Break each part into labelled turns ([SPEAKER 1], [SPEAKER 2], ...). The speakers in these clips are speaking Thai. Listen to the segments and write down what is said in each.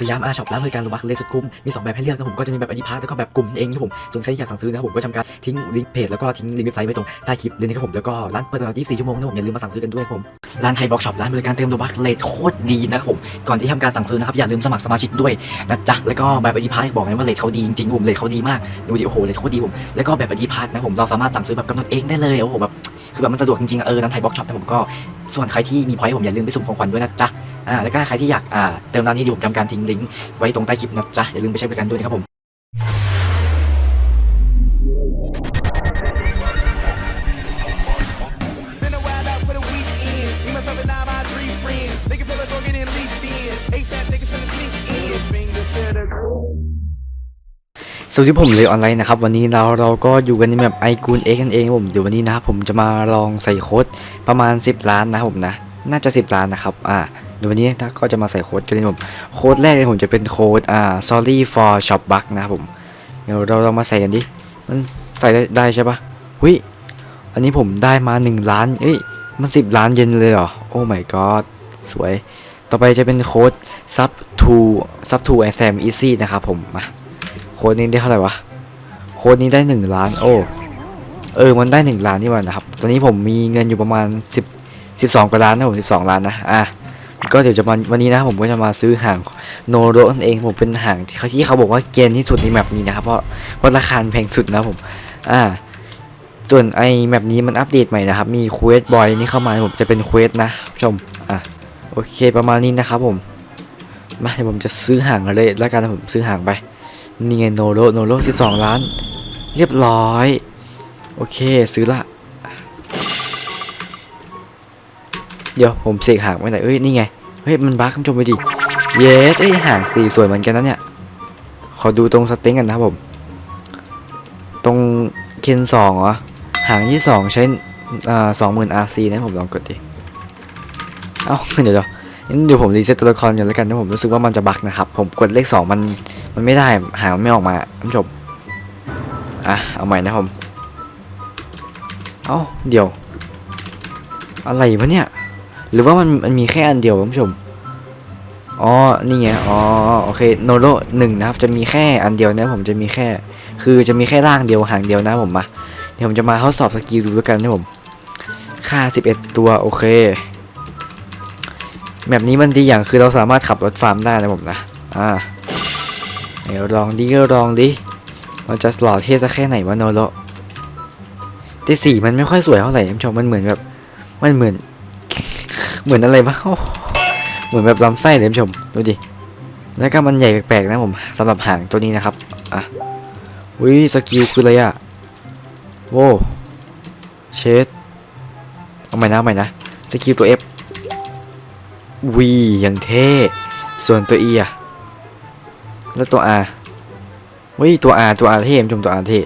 [SPEAKER 1] สยามอาช็อปร้านบริการโลบักเลสุดคุ้ม มี 2 แบบให้เลือกนะผมก็จะมีแบบอ d ิพาร์แล้วก็แบบกลุ่มเองนะผมส่วนใครที่อยากสั่งซื้อนะครับผมก็ทำการทิ้งลิงก์เพจแล้วก็ทิ้งลิงก์เว็บไซต์ไว้ตรงใต้คลิปเลยนะครับผมแล้วก็ร้านเปิดตลอด 24 ชั่วโมงนะผมอย่าลืมมาสั่งซื้อกันด้วยผมร้านไทยบล็อกช็อปร้านบริการเติมโลบักเลทโคตรดีนะครับผมก่อนที่ทำการสั่งซื้อนะครับอย่าลืมสมัครสมาชิกด้วยนะจ๊ะแล้วก็แบบอ d ิพาร์บอกไงว่าเลทเขาดีจริงๆผมเลทเขาดีมากดูดิโอ้โหเลทโคตรดีผมแล้วก็แบบอ d ิพาร์นะผมเราสามารถสั่งซื้อแบบกำหนดเองได้เลยโอ้โหแบบคือแบบมันสะดวกจริงๆเออร้านไทยบล็อกช็อปนะผมก็ส่วนใครที่มีพอยต์ผมอย่าลืมไปสุ่มของขวัญด้วยนะจ๊ะ อ่าแล้วก็ใครที่อยากอ่าเติมร้านนี้เดี๋ยวผมทำการทิ้งลิงก์ไว้ตรงใต้คลิปนะจ๊ะอย่าลืมไปใช้บริการด้วยนะครับผมสวัสดีผมเลยออนไลน์นะครับวันนี้เราเราก็อยู่กันในแบบไอคูนเอ็กกันเองผมเดี๋ยววันนี้นะครับผมจะมาลองใส่โค้ดประมาณ 10 ล้านนะครับผมนะ น่าจะ 10 ล้านนะครับอ่า ดี๋ยววันนี้นะก็จะมาใส่โค้ดกันเลยผมโค้ดแรกเลยผมจะเป็นโค้ดอ่า sorry for shop bug นะครับผมเดี๋ยวเราลองมาใส่กันดิมันใส่ได้ได้ใช่ปะหุยอันนี้ผมได้มา 1 ล้านเอ้ยมัน 10 ล้านเยนเลยเหรอโอ้ my god สวย ต่อไปจะเป็นโค้ด sub to sub to and sam easy นะครับผมมาโค้ดนี้ได้เท่าไหร่วะโค้ดนี้ได้ 1 ล้านโอ้เออมันได้ 1 ล้านนี่ว่านะครับ ตอนนี้ผมมีเงินอยู่ประมาณ 10 12กว่าล้านนะผม12 ล้านนะอะ ก็เดี๋ยวจะมาวันนี้นะผมก็จะมาซื้อหางโนโรนั่นเองผมเป็นหางที่เขาที่เขาบอกว่าเกณฑ์ที่สุดในแมปนี้นะครับเพราะเพราะราคาแพงสุดนะผม อ่า ส่วนไอแมปนี้มันอัปเดตใหม่นะครับ มีเควสบอยนี่เข้ามาผมจะเป็นเควสนะผู้ชมอะโอเคประมาณนี้นะครับผมมาเดี๋ยวผมจะซื้อหางกันเลยแล้วกันผมซื้อหางไปนี่ไงโนโรโนโร12ล้าน เรียบร้อย โอเคซื้อละ เดี๋ยวผมเสกหางไว้ไหนเอ้ยนี่ไงเฮ้ยมันบั๊กคุณผู้ชมไปดิเยสเอ้ยหางสีสวยเหมือนกันนะเนี่ยขอดูตรงสเต็งกันนะครับผม ตรงเคนสองเหรอหางที่สองใช้อ่าสองหมื่นอาร์ซีนะผมลองกดดิเอ้าเดี๋ยวเดี๋ยวเดี๋ยวผมรีเซ็ตตัวละครกันแล้วกันนะผมรู้สึกว่ามันจะบั๊กนะครับ ผมกดเลขสองมันมันไม่ได้หางมันไม่ออกมาท่านผู้ชมอะเอาใหม่นะผมเอ้าเดี๋ยว อะไรวะเนี่ย หรือว่ามันมันมีแค่อันเดียวท่านผู้ชมอ๋อนี่ไงอ๋อโอเคโนโรหนึ่งนะครับจะมีแค่อันเดียวนะผมจะมีแค่ คือจะมีแค่ร่างเดียวหางเดียวนะผมมาเดี๋ยวผมจะมาทดสอบสกิลดูแล้วกันนะผมค่า 11 ตัวโอเคแบบนี้มันดีอย่างคือเราสามารถขับรถฟาร์มได้นะผมนะอ่าเดี๋ยวลองดิลองดิมันจะหล่อเท่สักแค่ไหนวะโนโรแต่สีมันไม่ค่อยสวยเท่าไหร่ท่านผู้ชมมันเหมือนแบบมันเหมือน เหมือนอะไรวะเหมือนแบบลำไส้เลยผู้ชมดูดิแล้วก็มันใหญ่แปลกๆนะผมสำหรับหางตัวนี้นะครับอะวิสกิลคืออะไรอะโว้เชดเอาใหม่นะเอาใหม่นะสกิลตัว F วีอย่างเท่ส่วนตัว E อะแล้วตัว R เฮ้ยตัว R ตัว R เท่ผมชมตัว R เท่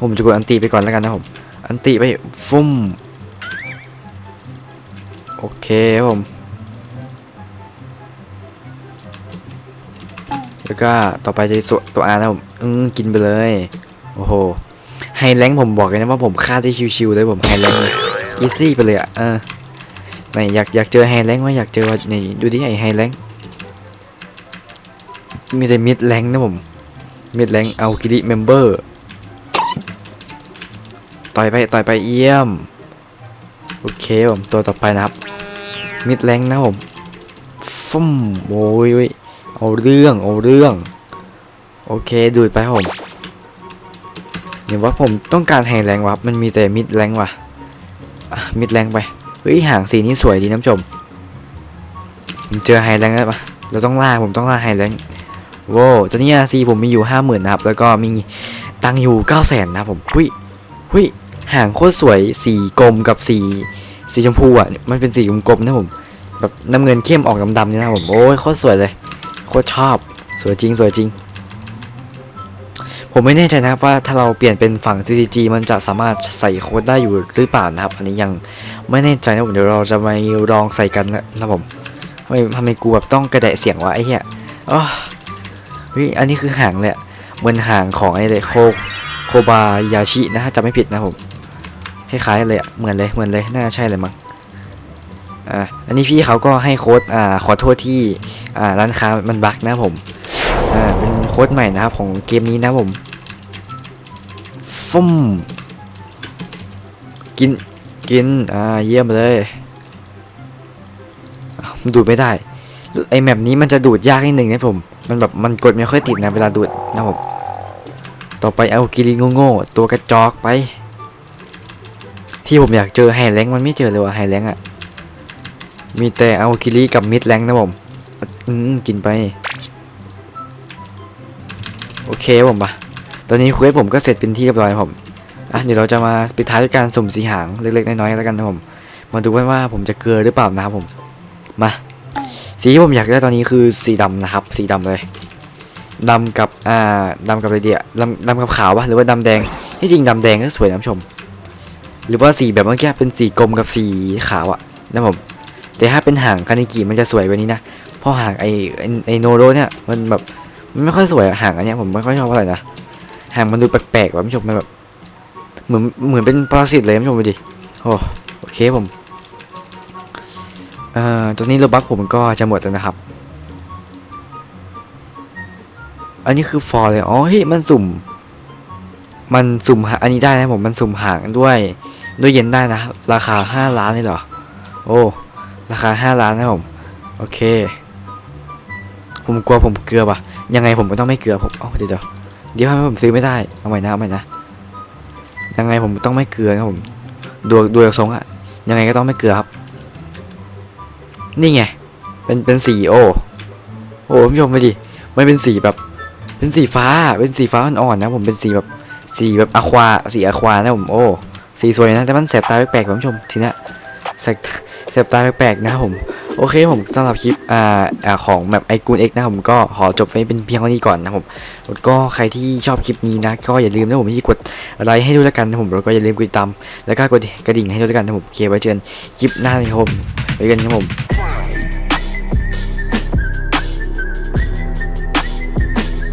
[SPEAKER 1] ผมจะกดอันตีไปก่อนแล้วกันนะผม อันตีไปฟุ้ม โอเคครับผม แล้วก็ต่อไปจะสวตัว R นะผมอืมกินไปเลย โอ้โห ไฮแรงค์ผมบอกเลยนะว่าผมฆ่าได้ชิวๆเลยผมไฮแรงค์อีซี่ไปเลยอะ เออไหนอยากอยากเจอไฮแรงค์ไหมอยากเจอนี่ดูดิไอไฮแรงค์มีแต่มิดแรงนะผมมิดแรงเอาคิริเมมเบอร์ ต่อยไป ต่อยไปเยี่ยม โอเคผมตัวต่อไปนะครับ มิดแรงนะผมฟุ่มโอ้ยเว้ยเอาเรื่องเอาเรื่อง โอเคดูดไปผมเห็นว่าผมต้องการไฮแรงวะมันมีแต่มิดแรงว่ะะมิดแรงไปเฮ้ยหางสีนี้สวยดีน้ำชมเจอไฮแรงแล้วปะเราต้องล่าผมต้องล่าไฮแรงโว้ตอนนี้ซีผมมีอยู่ห้าหมื่นนะครับ แล้วก็มีตังค์อยู่เก้าแสนนะผม หุยหุย หางโคตรสวยสีกลมกับสีสีชมพูอะมันเป็นสีกลมๆนะผมแบบน้ำเงินเข้มออกดำๆนี่นะผมโอ้ยโคตรสวยเลยโคตรชอบสวยจริงสวยจริง ผมไม่แน่ใจนะครับว่าถ้าเราเปลี่ยนเป็นฝั่ง CCG มันจะสามารถใส่โค้ดได้อยู่หรือเปล่านะครับ อันนี้ยังไม่แน่ใจนะผมเดี๋ยวเราจะไปลองใส่กันนะผมทำไมทำไมกูแบบต้องกระแดะเสียงวะไอ้เหี้ยอ๋อเฮ้ยอันนี้คือหางเลยอะเหมือนหางของไอ้เลยโคโคบายาชินะถ้าจำไม่ผิดนะผม คล้ายๆเลยอะเหมือนเลยเหมือนเลยน่าใช่เลยมั้งอ่าอันนี้พี่เขาก็ให้โค้ดอ่าขอโทษที่อ่าร้านค้ามันบั๊กนะผมอ่าเป็นโค้ดใหม่นะครับของเกมนี้นะผมฟุ่มกินกินอ่าเยี่ยมเลยดูดไม่ได้ไอแมปนี้มันจะดูดยากนิดนึงนะผม มันแบบมันกดไม่ค่อยติดนะเวลาดูดนะผม ต่อไปเอากิริโง่ๆตัวกระจอกไป ที่ผมอยากเจอไฮแรงค์มันไม่เจอเลยว่ะไฮแรงค์อะมีแต่เอาคิริกับมิดแรงค์นะผมอืมกินไป โอเคผมปะตอนนี้เควสผมก็เสร็จเป็นที่เรียบร้อยผมอะเดี๋ยวเราจะมาปิดท้ายด้วยการสุ่มสีหางเล็กๆน้อยๆแล้วกันนะผม มาดูกันว่าผมจะเกลือหรือเปล่านะครับผมมาสีที่ผมอยากได้ตอนนี้คือสีดำนะครับ สีดำเลยดำกับอ่าดำกับอะไรเดียดำดำกับขาวปะหรือว่าดำแดงที่จริงดำแดงก็สวยนะชม หรือว่าสีแบบเมื่อกี้เป็นสีกลมกับสีขาวอะนะผมแต่ถ้าเป็นหางคานิกิมันจะสวยกว่านี้นะเพราะหางไอไอ้ไอโนโรเนี่ยมันแบบมันไม่ค่อยสวยหางอันเนี้ยผมไม่ค่อยชอบเท่าไหร่นะหางมันดูแปลกๆว่ะผู้ชมมันแบบเหมือนเหมือนเป็นปรสิตเลยผู้ชมดูดิโอ้โอเคผมเอ่อตัวนี้โลบัคผมก็จะหมดแล้วนะครับ อันนี้คือฟอร์เลยอ๋อเฮ้ยมันสุ่ม มันสุ่มหาอันนี้ได้นะผมมันสุ่มหางด้วย ด้วยเย็นได้นะ ราคาห้าล้านเลยเหรอ โอ้ ราคาห้าล้านนะผม โอเค ผมกลัวผมเกลือป่ะยังไงผมก็ต้องไม่เกลือผมเอ้าเดี๋ยวเดี๋ยวเดี๋ยวให้ผมซื้อไม่ได้ เอาใหม่นะเอาใหม่นะ ยังไงผมต้องไม่เกลือครับผม ดูดูจากทรงอะยังไงก็ต้องไม่เกลือครับ นี่ไง เป็นเป็นสีโอ โอ้ผู้ชมไปดิ มันเป็นสีแบบ เป็นสีฟ้า เป็นสีฟ้าอ่อนๆนะผม เป็นสีแบบ สีแบบอะควา สีอะควานะผม โอ้ สีสวยนะแต่มันแสบตาแปลกๆคุณผู้ชมทีนี้แสบแสบตาแปลกๆนะครับผมโอเคผมสำหรับคลิปอ่าของแบบไอคูนเอ็กนะผมก็ขอจบไว้เป็นเพียงเท่านี้ก่อนนะครับผมแล้วก็ใครที่ชอบคลิปนี้นะ ก็อย่าลืมนะผมที่กดไลค์ให้ด้วยแล้วกันนะผมแล้วก็อย่าลืมกดติดตามแล้วก็กดกระดิ่งให้ด้วยแล้วกันนะผมเคไว้เจอกันคลิปหน้าเลยครับผมไว้กันครับผม